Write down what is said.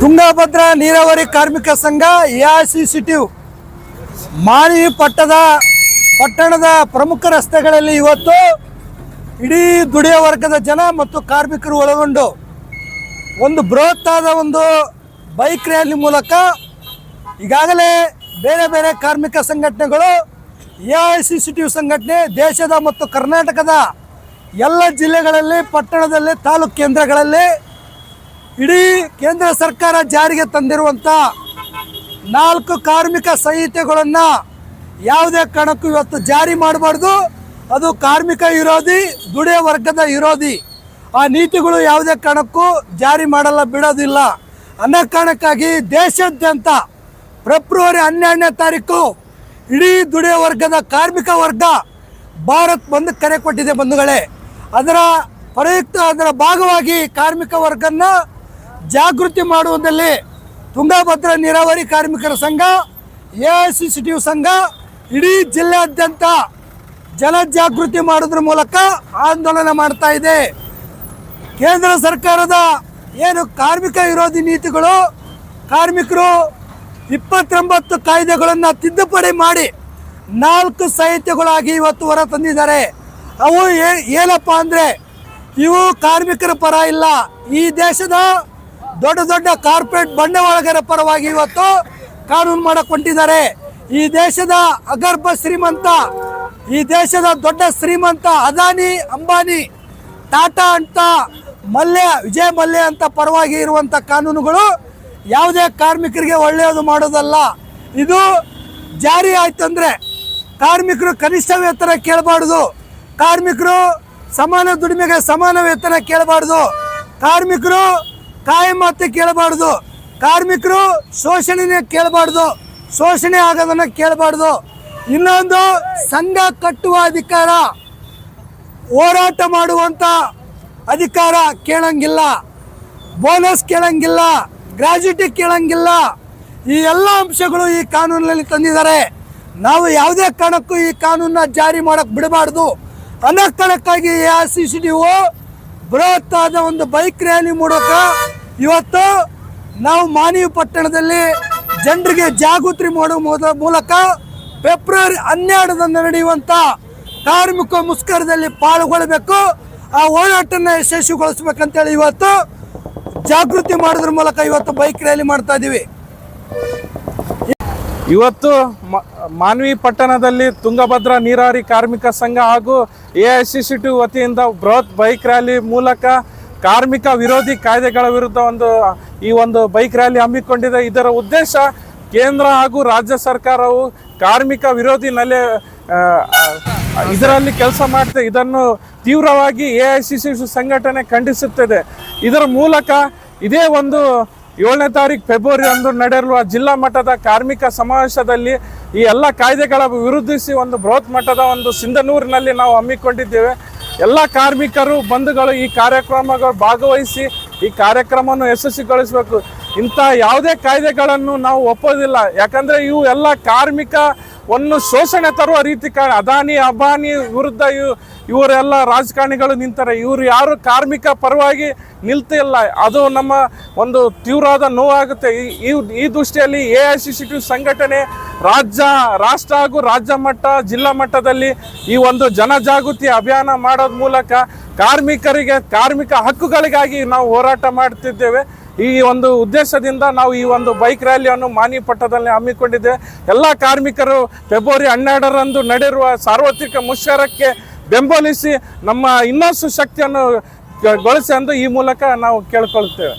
ತುಂಗಭದ್ರಾ ನೀರಾವರಿ ಕಾರ್ಮಿಕ ಸಂಘ ಎಐಸಿಸಿಟಿಯು ಮಾನವಿ ಪಟ್ಟದ ಪಟ್ಟಣದ ಪ್ರಮುಖ ರಸ್ತೆಗಳಲ್ಲಿ ಇವತ್ತು ಇಡೀ ದುಡಿಯ ವರ್ಗದ ಜನ ಮತ್ತು ಕಾರ್ಮಿಕರು ಒಳಗೊಂಡು ಒಂದು ಬೃಹತ್ತಾದ ಒಂದು ಬೈಕ್ ರ್ಯಾಲಿ ಮೂಲಕ ಈಗಾಗಲೇ ಬೇರೆ ಬೇರೆ ಕಾರ್ಮಿಕ ಸಂಘಟನೆಗಳು A I C C T ಸಂಘಟನೆ ದೇಶದ ಮತ್ತು ಕರ್ನಾಟಕದ ಎಲ್ಲ ಜಿಲ್ಲೆಗಳಲ್ಲಿ ಪಟ್ಟಣದಲ್ಲಿ ತಾಲೂಕು ಕೇಂದ್ರಗಳಲ್ಲಿ ಇಡೀ ಕೇಂದ್ರ ಸರ್ಕಾರ ಜಾರಿಗೆ ತಂದಿರುವಂಥ ನಾಲ್ಕು ಕಾರ್ಮಿಕ ಸಂಹಿತೆಗಳನ್ನು ಯಾವುದೇ ಕಾರಣಕ್ಕೂ ಇವತ್ತು ಜಾರಿ ಮಾಡಬಾರ್ದು. ಅದು ಕಾರ್ಮಿಕ ವಿರೋಧಿ, ದುಡಿಯ ವರ್ಗದ ವಿರೋಧಿ. ಆ ನೀತಿಗಳು ಯಾವುದೇ ಕಾರಣಕ್ಕೂ ಜಾರಿ ಮಾಡಲ್ಲ, ಬಿಡೋದಿಲ್ಲ. ಅನ್ನೋ ಕಾರಣಕ್ಕಾಗಿ ದೇಶಾದ್ಯಂತ ಫೆಬ್ರವರಿ ಹನ್ನೆರಡನೇ ತಾರೀಕು ಇಡೀ ದುಡಿಯ ವರ್ಗದ ಕಾರ್ಮಿಕ ವರ್ಗ ಭಾರತ್ ಬಂದ್ ಕರೆ ಕೊಟ್ಟಿದೆ ಬಂಧುಗಳೇ. ಅದರ ಪ್ರಯುಕ್ತ ಅದರ ಭಾಗವಾಗಿ ಕಾರ್ಮಿಕ ವರ್ಗನ ಜಾಗೃತಿ ಮಾಡುವುದರಲ್ಲಿ ತುಂಗಭದ್ರಾ ನೀರಾವರಿ ಕಾರ್ಮಿಕರ ಸಂಘ ಎ ಐ ಸಿ ಸಂಘ, ಇಡೀ ಜಿಲ್ಲೆಯಾದ್ಯಂತ ಜನಜಾಗೃತಿ ಮಾಡೋದ್ರ ಮೂಲಕ ಆಂದೋಲನ ಮಾಡ್ತಾ ಇದೆ. ಕೇಂದ್ರ ಸರ್ಕಾರದ ಏನು ಕಾರ್ಮಿಕ ವಿರೋಧಿ ನೀತಿಗಳು, ಕಾರ್ಮಿಕರು ಇಪ್ಪತ್ತೊಂಬತ್ತು ಕಾಯ್ದೆಗಳನ್ನು ತಿದ್ದುಪಡಿ ಮಾಡಿ ನಾಲ್ಕು ಸಾಹಿತ್ಯಗಳಾಗಿ ಇವತ್ತು ಹೊರ ತಂದಿದ್ದಾರೆ. ಅವು ಏನಪ್ಪ ಅಂದರೆ ಇವು ಕಾರ್ಮಿಕರ ಪರ ಇಲ್ಲ. ಈ ದೇಶದ ದೊಡ್ಡ ದೊಡ್ಡ ಕಾರ್ಪೊರೇಟ್ ಬಂಡವಾಳಗರ ಪರವಾಗಿ ಇವತ್ತು ಕಾನೂನು ಮಾಡಕ್ ಹೊಂಟಿದ್ದಾರೆ ಈ ದೇಶದ ಅಗರ್ಭ ಶ್ರೀಮಂತ, ಈ ದೇಶದ ದೊಡ್ಡ ಶ್ರೀಮಂತ ಅದಾನಿ ಅಂಬಾನಿ, ಟಾಟಾ ಅಂತ ಮಲ್ಯ, ವಿಜಯ ಮಲ್ಯ ಅಂತ ಪರವಾಗಿ ಇರುವಂಥ ಕಾನೂನುಗಳು ಯಾವುದೇ ಕಾರ್ಮಿಕರಿಗೆ ಒಳ್ಳೆಯದು ಮಾಡೋದಲ್ಲ. ಇದು ಜಾರಿ ಆಯ್ತಂದ್ರೆ ಕಾರ್ಮಿಕರು ಕನಿಷ್ಠ ವೇತನ ಕೇಳಬಾರ್ದು. ಕಾರ್ಮಿಕರು ಸಮಾನ ದುಡಿಮೆಗೆ ಸಮಾನ ವೇತನ ಕೇಳಬಾರ್ದು. ಕಾರ್ಮಿಕರು ಕಾಯಂ ಕೇಳಬಾರ್ದು. ಕಾರ್ಮಿಕರು ಶೋಷಣೆನೇ ಕೇಳಬಾರ್ದು. ಶೋಷಣೆ ಆಗೋದನ್ನ ಕೇಳಬಾರ್ದು. ಇನ್ನೊಂದು, ಸಂಘ ಕಟ್ಟುವ ಅಧಿಕಾರ. ಹೋರಾಟ ಮಾಡುವಂತ ಅಧಿಕಾರ ಕೇಳಂಗಿಲ್ಲ. ಬೋನಸ್ ಕೇಳಂಗಿಲ್ಲ. ಗ್ರಾಜ್ಯುಟಿ ಕೇಳಂಗಿಲ್ಲ. ಈ ಎಲ್ಲ ಅಂಶಗಳು ಈ ಕಾನೂನಿನಲ್ಲಿ ತಂದಿದ್ದಾರೆ. ನಾವು ಯಾವುದೇ ಕಾರಣಕ್ಕೂ ಈ ಕಾನೂನನ್ನ ಜಾರಿ ಮಾಡಕ್ ಬಿಡಬಾರ್ದು. ಅನ್ನೋ ಕಾರಣಕ್ಕಾಗಿ ಎ ಸಿ ಸಿ ಡಿ ಬೃಹತ್ತಾದ ಒಂದು ಬೈಕ್ ರ್ಯಾಲಿ ಮೂಲಕ ಇವತ್ತು ನಾವು ಮಾನವಿ ಪಟ್ಟಣದಲ್ಲಿ ಜನರಿಗೆ ಜಾಗೃತಿ ಮಾಡುವ ಮೂಲಕ ಫೆಬ್ರವರಿ ಹನ್ನೆರಡರಂದು ನಡೆಯುವಂಥ ಕಾರ್ಮಿಕ ಮುಷ್ಕರದಲ್ಲಿ ಪಾಲ್ಗೊಳ್ಬೇಕು ಆ ಹೋರಾಟನ ಯಶಸ್ವಿಗೊಳಿಸ್ಬೇಕಂತೇಳಿ ಇವತ್ತು ಜಾಗೃತಿ ಮಾಡೋದ್ರ ಮೂಲಕ ಇವತ್ತು ಬೈಕ್ ರ್ಯಾಲಿ ಮಾಡ್ತಾ ಇದ್ದೀವಿ ಇವತ್ತು ಮಾನ್ವಿ ಪಟ್ಟಣದಲ್ಲಿ ತುಂಗಭದ್ರಾ ನೀರಾವರಿ ಕಾರ್ಮಿಕ ಸಂಘ ಹಾಗೂ A I C C T ವತಿಯಿಂದ ಬೃಹತ್ ಬೈಕ್ ರ್ಯಾಲಿ ಮೂಲಕ ಕಾರ್ಮಿಕ ವಿರೋಧಿ ಕಾಯ್ದೆಗಳ ವಿರುದ್ಧ ಒಂದು, ಈ ಒಂದು ಬೈಕ್ ರ್ಯಾಲಿ ಹಮ್ಮಿಕೊಂಡಿದೆ. ಇದರ ಉದ್ದೇಶ ಕೇಂದ್ರ ಹಾಗೂ ರಾಜ್ಯ ಸರ್ಕಾರವು ಕಾರ್ಮಿಕ ವಿರೋಧಿ ನೆಲೆ ಇದರಲ್ಲಿ ಕೆಲಸ ಮಾಡುತ್ತೆ ಇದನ್ನು ತೀವ್ರವಾಗಿ ಎ ಐ ಸಿ ಸಿ ಸಂಘಟನೆ ಖಂಡಿಸುತ್ತದೆ. ಇದರ ಮೂಲಕ ಇದೇ ಒಂದು ಏಳನೇ ತಾರೀಕು ಫೆಬ್ರವರಿ ಅಂದು ನಡೆಯಲಿರುವ ಜಿಲ್ಲಾ ಮಟ್ಟದ ಕಾರ್ಮಿಕ ಸಮಾವೇಶದಲ್ಲಿ ಈ ಎಲ್ಲ ಕಾಯ್ದೆಗಳ ವಿರೋಧಿಸಿ ಒಂದು ಬೃಹತ್ ಮಟ್ಟದ ಒಂದು ಸಿಂಧನೂರಿನಲ್ಲಿ ನಾವು ಹಮ್ಮಿಕೊಂಡಿದ್ದೇವೆ. ಎಲ್ಲ ಕಾರ್ಮಿಕರು, ಬಂಧುಗಳು ಈ ಕಾರ್ಯಕ್ರಮಗಳು ಭಾಗವಹಿಸಿ ಈ ಕಾರ್ಯಕ್ರಮವನ್ನು ಯಶಸ್ವಿಗೊಳಿಸಬೇಕು. ಇಂಥ ಯಾವುದೇ ಕಾಯ್ದೆಗಳನ್ನು ನಾವು ಒಪ್ಪೋದಿಲ್ಲ. ಯಾಕಂದರೆ ಇವು ಎಲ್ಲ ಕಾರ್ಮಿಕ ಒಂದು ಶೋಷಣೆ ತರುವ ರೀತಿ ಕಾ ಅದಾನಿ, ಅಬಾನಿ, ವಿರುದ್ಧ ಇವು ಇವರೆಲ್ಲ ರಾಜಕಾರಣಿಗಳು ನಿಂತಾರೆ. ಇವರು ಯಾರು ಕಾರ್ಮಿಕ ಪರವಾಗಿ ನಿಲ್ತಿಲ್ಲ. ಅದು ನಮ್ಮ ಒಂದು ತೀವ್ರವಾದ ನೋವಾಗುತ್ತೆ. ಈ- ಈ ದೃಷ್ಟಿಯಲ್ಲಿ A I C C T ಸಂಘಟನೆ ರಾಜ್ಯ, ರಾಷ್ಟ್ರ ಹಾಗೂ ರಾಜ್ಯ ಮಟ್ಟ, ಜಿಲ್ಲಾ ಮಟ್ಟದಲ್ಲಿ ಈ ಒಂದು ಜನಜಾಗೃತಿ ಅಭಿಯಾನ ಮಾಡೋದ ಮೂಲಕ ಕಾರ್ಮಿಕರಿಗೆ, ಕಾರ್ಮಿಕ ಹಕ್ಕುಗಳಿಗಾಗಿ ನಾವು ಹೋರಾಟ ಮಾಡ್ತಿದ್ದೇವೆ. ಈ ಒಂದು ಉದ್ದೇಶದಿಂದ ನಾವು ಈ ಒಂದು ಬೈಕ್ ರ್ಯಾಲಿಯನ್ನು ಮಾನಿ ಪಟ್ಟದಲ್ಲಿ ಹಮ್ಮಿಕೊಂಡಿದ್ದೇವೆ. ಎಲ್ಲ ಕಾರ್ಮಿಕರು ಫೆಬ್ರವರಿ ಹನ್ನೆರಡರಂದು ನಡೆಯುವ ಸಾರ್ವತ್ರಿಕ ಮುಷ್ಕರಕ್ಕೆ ಬೆಂಬಲಿಸಿ ನಮ್ಮ ಇನ್ನಷ್ಟು ಶಕ್ತಿಯನ್ನು ಗೊಳಿಸಿ ಎಂದು ಈ ಮೂಲಕ ನಾವು ಕೇಳ್ಕೊಳ್ತೇವೆ